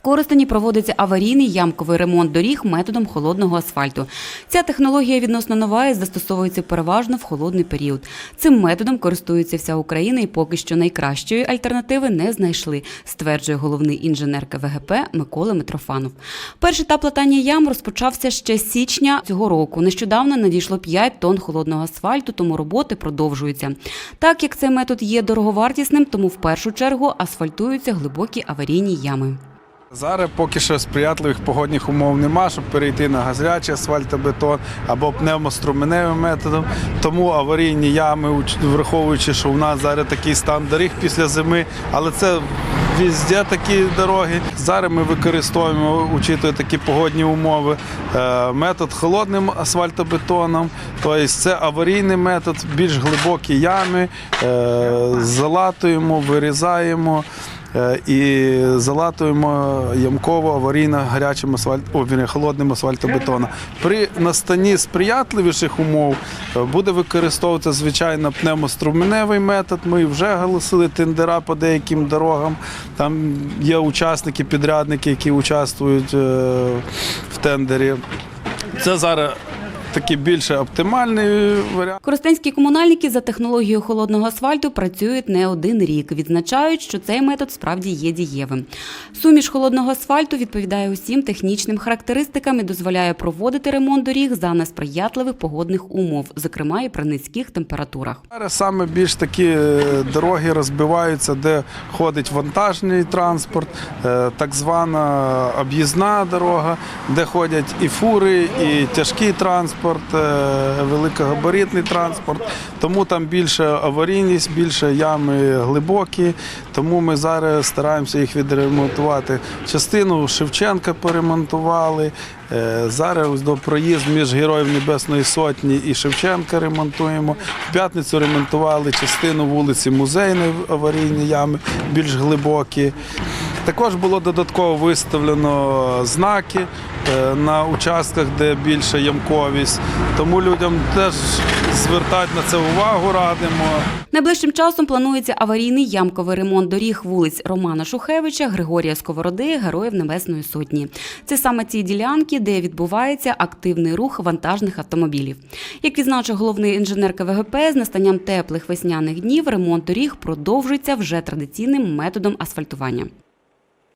В Коростені проводиться аварійний ямковий ремонт доріг методом холодного асфальту. Ця технологія відносно нова і застосовується переважно в холодний період. Цим методом користується вся Україна і поки що найкращої альтернативи не знайшли, стверджує головний інженер КВГП Микола Митрофанов. Перший етап латання ям розпочався ще з січня цього року. Нещодавно надійшло 5 тонн холодного асфальту, тому роботи продовжуються. Так як цей метод є дороговартісним, тому в першу чергу асфальтуються глибокі аварійні ями. Зараз поки що сприятливих погодних умов нема, щоб перейти на газрячий асфальтобетон або пневмоструменевим методом. Тому аварійні ями, враховуючи, що в нас зараз такий стан доріг після зими, але це везде такі дороги. Зараз ми використовуємо, учитує такі погодні умови, е, метод холодним асфальтобетоном. Тобто це аварійний метод, більш глибокі ями, е, залатуємо, вирізаємо. Е, і залатуємо ямково аварійно гарячим асфальт, холодним асфальтобетоном. При настанні сприятливіших умов е, буде використовуватися звичайно пневмоструменевий метод. Ми вже оголосили тендера по деяким дорогам. Там є учасники, підрядники, які участвують е, в тендері. Це зараз такий більше оптимальний варіант. Коростенські комунальники за технологією холодного асфальту працюють не один рік. Відзначають, що цей метод справді є дієвим. Суміш холодного асфальту відповідає усім технічним характеристикам і дозволяє проводити ремонт доріг за несприятливих погодних умов, зокрема і при низьких температурах. Зараз саме більш такі е, дороги розбиваються, де ходить вантажний транспорт, е, так звана об'їзна дорога, де ходять і фури, і тяжкий транспорт, е, великогабаритний транспорт. Тому там більше аварійність, більше ями глибокі. Тому ми зараз стараємося їх відремонтувати. Частину Шевченка поремонтували. Е, Зараз до проїзд між Героїв Небесної Сотні і Шевченка ремонтуємо. В п'ятницю ремонтували частину вулиці Музейної аварійні ями, більш глибокі. Також було додатково виставлено знаки е, на участках, де більша ямковість. Тому людям теж звертати на це увагу радимо. Найближчим часом планується аварійний ямковий ремонт доріг вулиць Романа Шухевича, Григорія Сковороди, Героїв Небесної Сотні. Це саме ті ділянки, де відбувається активний рух вантажних автомобілів. Як відзначив головний інженер КВГП, з настанням теплих весняних днів ремонт доріг продовжується вже традиційним методом асфальтування.